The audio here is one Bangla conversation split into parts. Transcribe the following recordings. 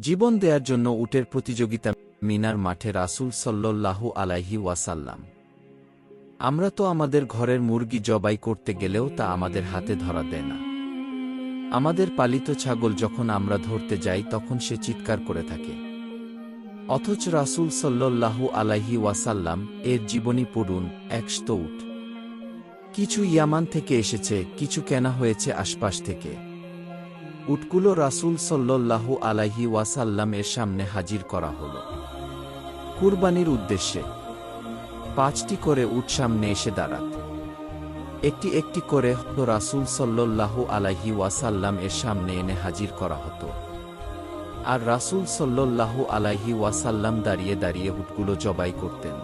জীবন দেয়ার জন্য উটের প্রতিযোগিতা মিনার মাঠে রাসূল সল্লল্লাহু আলাইহি ওয়াসাল্লাম। আমরা তো আমাদের ঘরের মুরগি জবাই করতে গেলেও তা আমাদের হাতে ধরা দেয় না। আমাদের পালিত ছাগল যখন আমরা ধরতে যাই তখন সে চিৎকার করে থাকে। অথচ রাসূল সল্লল্লাহু আলাইহি ওয়াসাল্লাম এর জীবনী পড়ুন, একশত উট। কিছু ইয়ামান থেকে এসেছে, কিছু কেনা হয়েছে আশপাশ থেকে। উটগুলো রাসূল সল্লল্লাহু আলাইহি ওয়াসাল্লাম এর সামনে হাজির করা হল। কুরবানির উদ্দেশ্যে পাঁচটি করে উট সামনে এসে দাঁড়াত। একটি একটি করে রাসূল সল্লল্লাহু আলাইহি ওয়াসাল্লাম এর সামনে এনে হাজির করা হতো। আর রাসূল সল্লল্লাহু আলাইহি ওয়াসাল্লাম দাঁড়িয়ে দাঁড়িয়ে উটগুলো জবাই করতেন।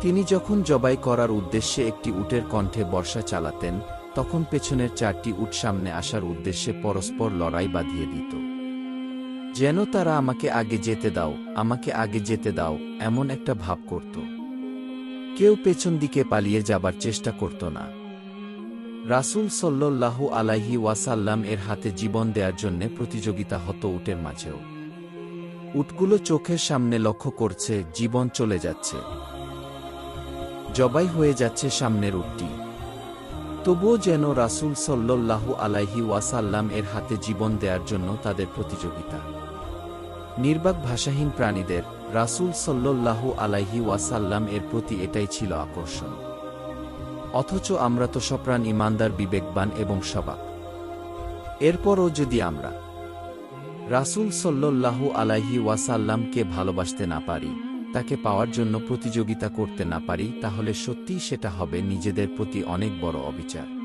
তিনি যখন জবাই করার উদ্দেশ্যে একটি উটের কণ্ঠে বর্ষা চালাতেন তখন পেছনের চারটি উট সামনে আসার উদ্দেশ্যে পরস্পর লড়াই বাঁধিয়ে দিত। যেন তারা আমাকে আগে যেতে দাও, আমাকে আগে যেতে দাও, এমন একটা ভাব করত। কেউ পেছন দিকে পালিয়ে যাবার চেষ্টা করত না। রাসূল সল্লল্লাহু আলাইহি ওয়াসাল্লাম এর হাতে জীবন দেওয়ার জন্যে প্রতিযোগিতা হতো উটের মাঝেও। উটগুলো চোখের সামনে লক্ষ্য করছে, জীবন চলে যাচ্ছে। জবাই হয়ে যাচ্ছে সামনের উটটি। তবুও যেন রাসূল সল্লল্লাহু আলাইহি ওয়াসাল্লাম এর হাতে জীবন দেওয়ার জন্য তাদের প্রতিযোগিতা। নির্বাক ভাষাহীন প্রাণীদের রাসূল সল্লল্লাহু আলাইহি ওয়াসাল্লাম এর প্রতি এটাই ছিল আকর্ষণ। অথচ আমরা তো সপ্রাণ ইমানদার, বিবেকবান এবং সবাক। এরপরও যদি আমরা রাসূল সল্লল্লাহু আলাইহি ওয়াসাল্লামকে ভালোবাসতে না পারি তাকে পাওয়ার জন্য প্রতিযোগিতা করতে না পারি, তাহলে সত্যিই সেটা হবে নিজেদের প্রতি অনেক বড় অবিচার।